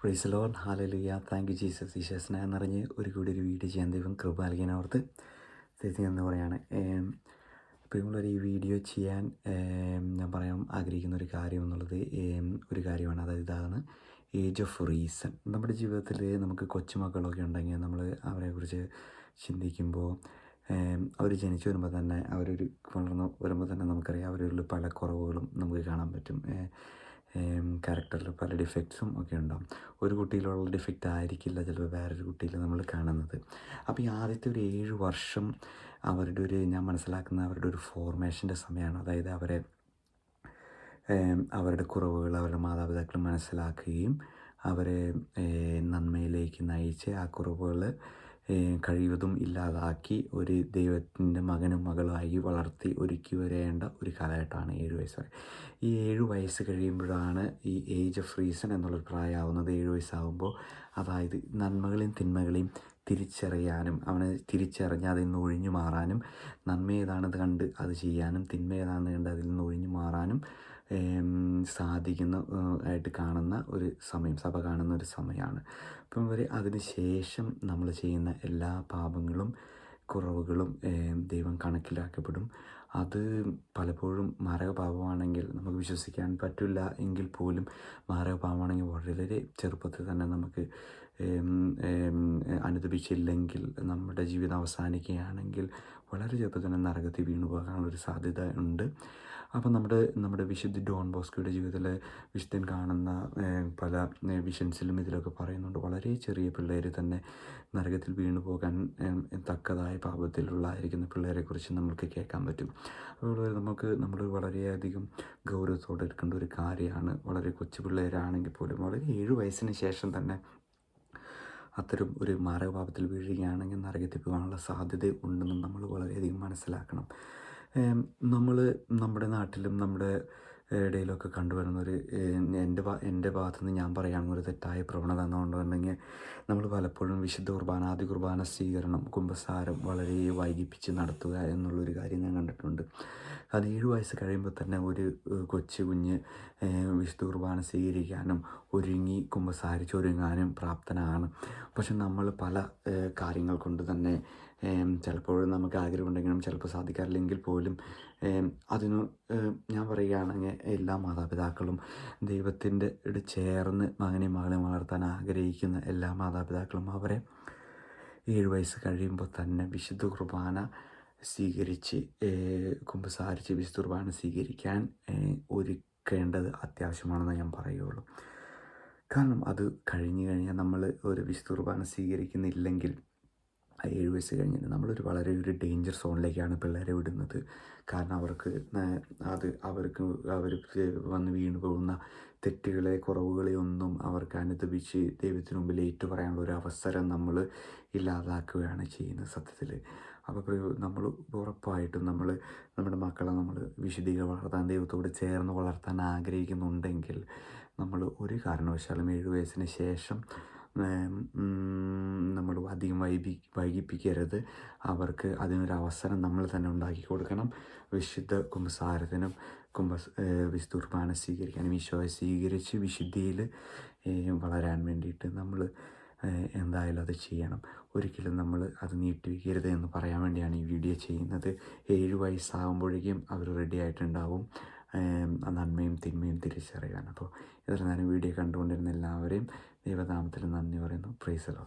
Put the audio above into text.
Praise hallelujah thank you Jesus Eesho എന്നറിഞ്ഞ് നിറഞ്ഞ് ഒരു കൂടി ഒരു വീഡിയോ ചെയ്യാൻ ദൈവം കൃപാലിക്കാൻ ഓർത്ത് ചേച്ചി എന്ന് പറയാണ് പ്രിയമുള്ളൊരു ഈ വീഡിയോ ചെയ്യാൻ ഞാൻ പറയാൻ ആഗ്രഹിക്കുന്ന ഒരു കാര്യം എന്നുള്ളത് ഒരു കാര്യമാണ്. അതായത് ഇതാണ് ഏജ് ഓഫ് റീസൺ നമ്മുടെ ജീവിതത്തിൽ നമുക്ക് കൊച്ചുമക്കളൊക്കെ ഉണ്ടെങ്കിൽ നമ്മൾ അവരെക്കുറിച്ച് ചിന്തിക്കുമ്പോൾ അവർ ജനിച്ചു വരുമ്പോൾ തന്നെ അവരൊരു വളർന്ന് വരുമ്പോൾ തന്നെ നമുക്കറിയാം അവരുള്ള പല കുറവുകളും നമുക്ക് കാണാൻ പറ്റും. ക്യാരക്ടറിൽ പല ഡിഫക്ട്സും ഒക്കെ ഉണ്ടാവും. ഒരു കുട്ടിയിലുള്ള ഡിഫക്റ്റ് ആയിരിക്കില്ല ചിലപ്പോൾ വേറൊരു കുട്ടിയിൽ നമ്മൾ കാണുന്നത്. അപ്പോൾ ഈ ആദ്യത്തെ ഒരു ഏഴ് വർഷം അവരുടെ ഒരു ഞാൻ മനസ്സിലാക്കുന്ന അവരുടെ ഒരു ഫോർമേഷന്റെ സമയമാണ്. അതായത് അവരെ അവരുടെ കുറവുകൾ അവരുടെ മാതാപിതാക്കൾ മനസ്സിലാക്കുകയും അവരെ നന്മയിലേക്ക് നയിച്ച് ആ കുറവുകൾ കഴിവതും ഇല്ലാതാക്കി ഒരു ദൈവത്തിന്റെ മകനും മകളായി വളർത്തി ഒരുക്കി വരേണ്ട ഒരു കാലഘട്ടമാണ് ഏഴ് വയസ്സ് ഈ ഏഴ് വയസ്സ് കഴിയുമ്പോഴാണ് ഈ ഏജ് ഓഫ് റീസൺ എന്നുള്ളൊരു പ്രായമാവുന്നത് ഏഴ് വയസ്സാകുമ്പോൾ അതായത് നന്മകളെയും തിന്മകളെയും തിരിച്ചറിയാനും അവനെ തിരിച്ചറിഞ്ഞ് അതിൽ നിന്ന് ഒഴിഞ്ഞു മാറാനും നന്മ ഏതാണെന്ന് കണ്ട് അത് ചെയ്യാനും തിന്മ ഏതാണെന്ന് കണ്ട് അതിൽ നിന്ന് ഒഴിഞ്ഞു മാറാനും സാധിക്കുന്ന ആയിട്ട് കാണുന്ന ഒരു സമയം സഭ കാണുന്ന ഒരു സമയമാണ്. അപ്പം ഇവർ അതിന് ശേഷം നമ്മൾ ചെയ്യുന്ന എല്ലാ പാപങ്ങളും കുറവുകളും ദൈവം കണക്കിലാക്കപ്പെടും. അത് പലപ്പോഴും മാരകപാപമാണെങ്കിൽ നമുക്ക് വിശ്വസിക്കാൻ പറ്റില്ല എങ്കിൽ പോലും മാരകപാപമാണെങ്കിൽ വളരെ ചെറുപ്പത്തിൽ തന്നെ നമുക്ക് അനുദപിച്ചില്ലെങ്കിൽ നമ്മുടെ ജീവിതം അവസാനിക്കുകയാണെങ്കിൽ വളരെ ചെറുപ്പത്തിൽ തന്നെ നരകത്തിൽ വീണു പോകാനുള്ളൊരു സാധ്യത ഉണ്ട്. അപ്പം നമ്മുടെ നമ്മുടെ വിശുദ്ധ ഡോൺ ബോസ്കോയുടെ ജീവിതത്തിൽ വിശുദ്ധൻ കാണുന്ന പല വിഷൻസിലും ഇതിലൊക്കെ പറയുന്നുണ്ട് വളരെ ചെറിയ പിള്ളേർ തന്നെ നരകത്തിൽ വീണു പോകാൻ തക്കതായ പാപത്തിലുള്ളായിരിക്കുന്ന പിള്ളേരെക്കുറിച്ച് നമുക്ക് കേൾക്കാൻ പറ്റും. അതുപോലെ നമുക്ക് നമ്മൾ വളരെയധികം ഗൗരവത്തോടെ എടുക്കേണ്ട ഒരു കാര്യമാണ് വളരെ കൊച്ചു പിള്ളേരാണെങ്കിൽ പോലും വളരെ ഏഴ് വയസ്സിന് ശേഷം തന്നെ അത്തരം ഒരു മാരകപാപത്തിൽ വീഴുകയാണെങ്കിൽ നരകത്തിൽ പോകാനുള്ള സാധ്യത ഉണ്ടെന്നും നമ്മൾ വളരെയധികം മനസ്സിലാക്കണം. നമ്മൾ നമ്മുടെ നാട്ടിലും നമ്മുടെ ഇടയിലൊക്കെ കണ്ടുവരുന്ന ഒരു എന്റെ എന്റെ ഭാഗത്തു നിന്ന് ഞാൻ പറയുകയാണെങ്കിൽ ഒരു തെറ്റായ പ്രവണത എന്നുകൊണ്ടുണ്ടെങ്കിൽ നമ്മൾ പലപ്പോഴും വിശുദ്ധ കുർബാന ആദ്യ കുർബാന സ്വീകരണം കുംഭസാരം വളരെ വൈകിപ്പിച്ച് നടത്തുക എന്നുള്ളൊരു കാര്യം ഞാൻ കണ്ടിട്ടുണ്ട്. അത് ഏഴ് വയസ്സ് കഴിയുമ്പോൾ തന്നെ ഒരു കൊച്ചു കുഞ്ഞ് വിശുദ്ധ കുർബാന സ്വീകരിക്കാനും ഒരുങ്ങി കുംഭസാരിച്ചൊരുങ്ങാനും പ്രാപ്തനാണ്. പക്ഷെ നമ്മൾ പല കാര്യങ്ങൾ കൊണ്ട് തന്നെ ചിലപ്പോൾ നമുക്ക് ആഗ്രഹമുണ്ടെങ്കിലും ചിലപ്പോൾ സാധിക്കാറില്ലെങ്കിൽ പോലും അതിനു ഞാൻ പറയുകയാണെങ്കിൽ എല്ലാ മാതാപിതാക്കളും ദൈവത്തിന്റെ ചേർന്ന് മകനെയും മകളെയും വളർത്താൻ ആഗ്രഹിക്കുന്ന എല്ലാ മാതാപിതാക്കളും അവരെ ഏഴ് വയസ്സ് കഴിയുമ്പോൾ തന്നെ വിശുദ്ധ കുർബാന സ്വീകരിച്ച് കുമ്പസാരിച്ച് വിശുദ്ധ കുർബാന സ്വീകരിക്കാൻ ഒരുക്കേണ്ടത് അത്യാവശ്യമാണെന്ന് ഞാൻ പറയുള്ളൂ. കാരണം അത് കഴിഞ്ഞു കഴിഞ്ഞാൽ നമ്മൾ ഒരു വിശുദ്ധ കുർബാന സ്വീകരിക്കുന്നില്ലെങ്കിൽ ഏഴ് വയസ്സ് കഴിഞ്ഞിട്ട് നമ്മളൊരു വളരെ ഒരു ഡേഞ്ചർ സോണിലേക്കാണ് പിള്ളേരെ വിടുന്നത്. കാരണം അവർക്ക് അത് അവർക്ക് അവർക്ക് വന്ന് വീണ് പോകുന്ന തെറ്റുകളെ കുറവുകളെ ഒന്നും അവർക്ക് അനുദപിച്ച് ദൈവത്തിന് മുമ്പിൽ ഏറ്റു പറയാനുള്ള ഒരു അവസരം നമ്മൾ ഇല്ലാതാക്കുകയാണ് ചെയ്യുന്നത് സത്യത്തിൽ അപ്പോൾ നമ്മൾ ഉറപ്പായിട്ടും നമ്മൾ നമ്മുടെ മക്കളെ നമ്മൾ വിശുദ്ധീക വളർത്താൻ ദൈവത്തോട് ചേർന്ന് വളർത്താൻ ആഗ്രഹിക്കുന്നുണ്ടെങ്കിൽ നമ്മൾ ഒരു കാരണവശാലും ഏഴ് വയസ്സിന് ശേഷം നമ്മൾ അധികം വൈകി വൈകിപ്പിക്കരുത്. അവർക്ക് അതിനൊരു അവസരം നമ്മൾ തന്നെ ഉണ്ടാക്കി കൊടുക്കണം. വിശുദ്ധ കുംഭസാരത്തിനും കുംഭ വിശുദ്ധ സ്വീകരിക്കാനും ഈശോയെ സ്വീകരിച്ച് വിശുദ്ധിയിൽ വളരാൻ വേണ്ടിയിട്ട് നമ്മൾ എന്തായാലും അത് ചെയ്യണം. ഒരിക്കലും നമ്മൾ അത് നീട്ടിവെക്കരുത് എന്ന് പറയാൻ വേണ്ടിയാണ് ഈ വീഡിയോ ചെയ്യുന്നത്. ഏഴ് വയസ്സാകുമ്പോഴേക്കും അവർ റെഡി ആയിട്ടുണ്ടാവും. നന്മയും തിന്മയും തിരിച്ചറിയാൻ അപ്പോൾ ഇത്ര നേരം വീഡിയോ കണ്ടുകൊണ്ടിരുന്ന എല്ലാവരെയും ദൈവനാമത്തിൽ നന്ദി പറയുന്നു. പ്രൈസലോ